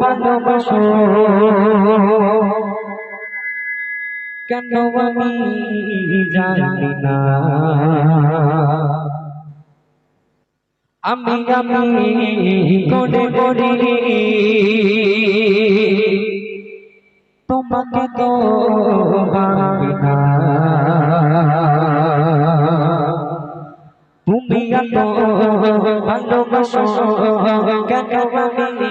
ভালোবাসো কেন আমি জানি না? আমি আমি করে করি তোমাকে তো ভাবি না। তুমি এত ভালোবাসো কেন আমি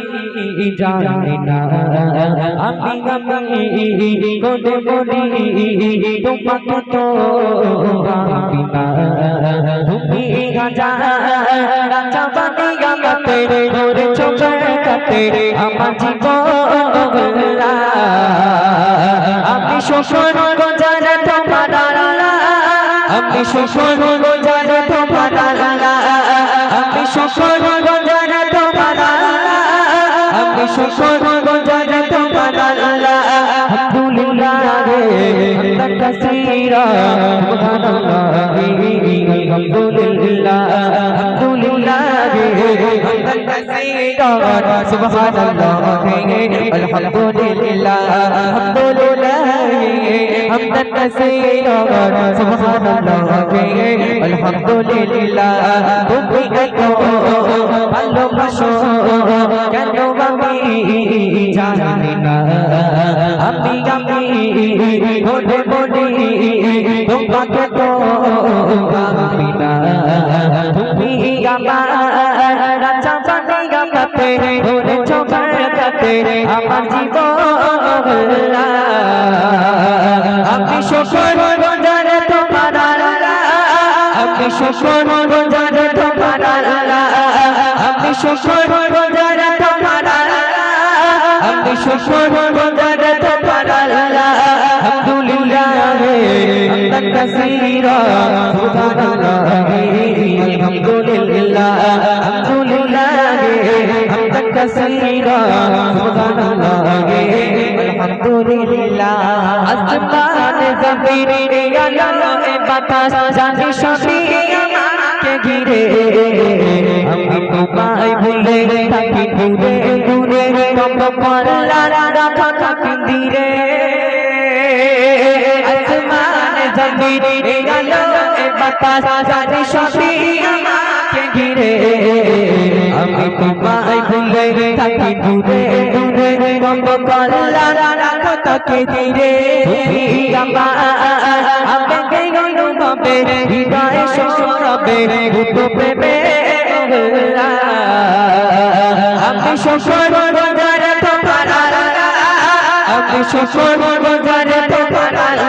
জানি না? আমি alhamdulillah takasira subhanallah alhamdulillah alhamdulillah takasira subhanallah alhamdulillah alhamdulillah hamdan kasira subhanallah alhamdulillah তুমি এত ভালোবাসো কেন আমি জানি আমি আমি বলে বলি তোমাকে তো ভাবি না। তুমি আমার রাজা বানিয়া কাতে চোখের কাতে আমার জীবন। আমি শোষণ গজারে তোমার আমি শোষণ গজারে তোমার আমি শোষণ গজারে তোমার আমি শোষণ গজারে ঘিরে তোমায় ভুলে থাকি দূরে দূরে কম করলা রাখা থাকি ধীরে আসমান জমিন বাতাস জানি সবই আমাকে ঘিরে আমি তোমায় ভুলে থাকি দূরে দূরে কম করলা রাখা থাকি ধীরে আমার অনুভবে হৃদয়ে সরবে ভূত প্রেমে আমি শোষণ বাজারে তোমার আমি শোষণ বাজারে তোমার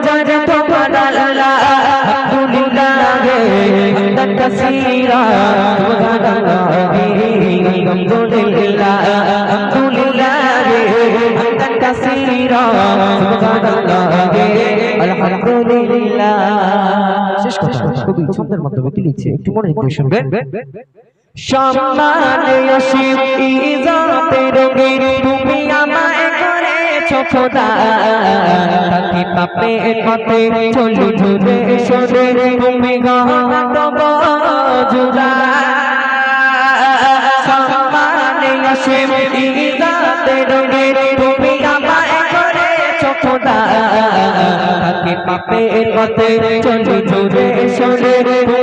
কাসীরা সুবহানাল্লাহ আলহামদুলিল্লাহ হামদান কাসীরা আলহামদুলিল্লাহ। শেষ কথা কবি ছন্দের মাধ্যমে কি লিখছে একটু মনে করে শুনবেন। সম্মানে অসীম ইজাতের গির তুমি আমায় করেছ খোদা তাকি পাপে পথে চলু ঝুলে শোনে তুমি জুদা সম্মানে অসীম ইজাতের গির তুমি পথে চলু ঝুলে শোনে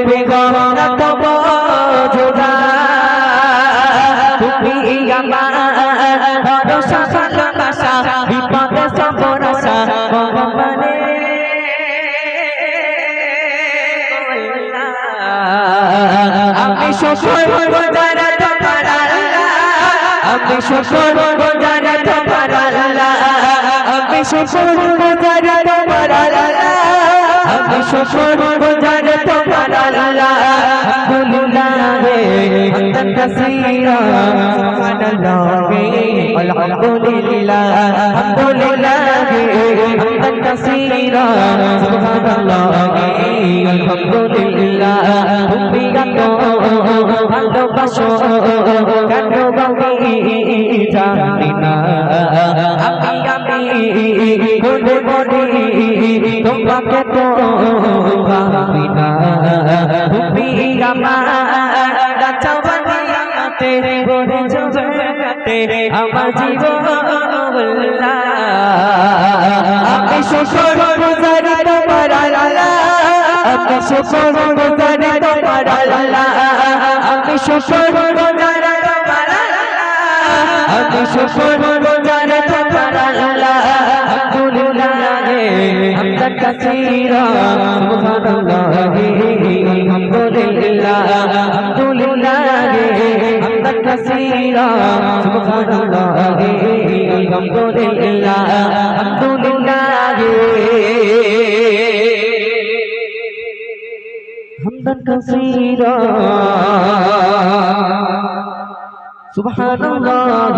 আমি শুকর গুজার তোমার আল্লাহ আমি শুকর গুজার তোমার আল্লাহ আমি শুকর গুজার তোমার আল্লাহ আমি শুকর গুজার তোমার আল্লাহ আলহামদুলিল্লাহ হামদান কাসীরা। সুবহানাল্লাহ আলহামদুলিল্লাহ। আলহামদুলিল্লাহ হামদান কাসীরা। সুবহানাল্লাহ আলহামদুলিল্লাহ তুমি এত ভালোবাসো কেন বাকি জানি না আমি আমি বলে বলি তোমাকে তো ভাবি না তুমি আমার চাওয়াতে বলে জগতে আমার জীবন আমি শুকর তোমার আমি শুকর গুজারি তোমার আল্লাহ আমি শুকর গুজারি তোমার আল্লাহ আমি শুকর গুজারি তোমার আল্লাহ আলহামদুলিল্লাহ। হামদান কাসীরা সুবহানাল্লাহ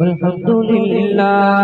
আলহামদুলিল্লাহ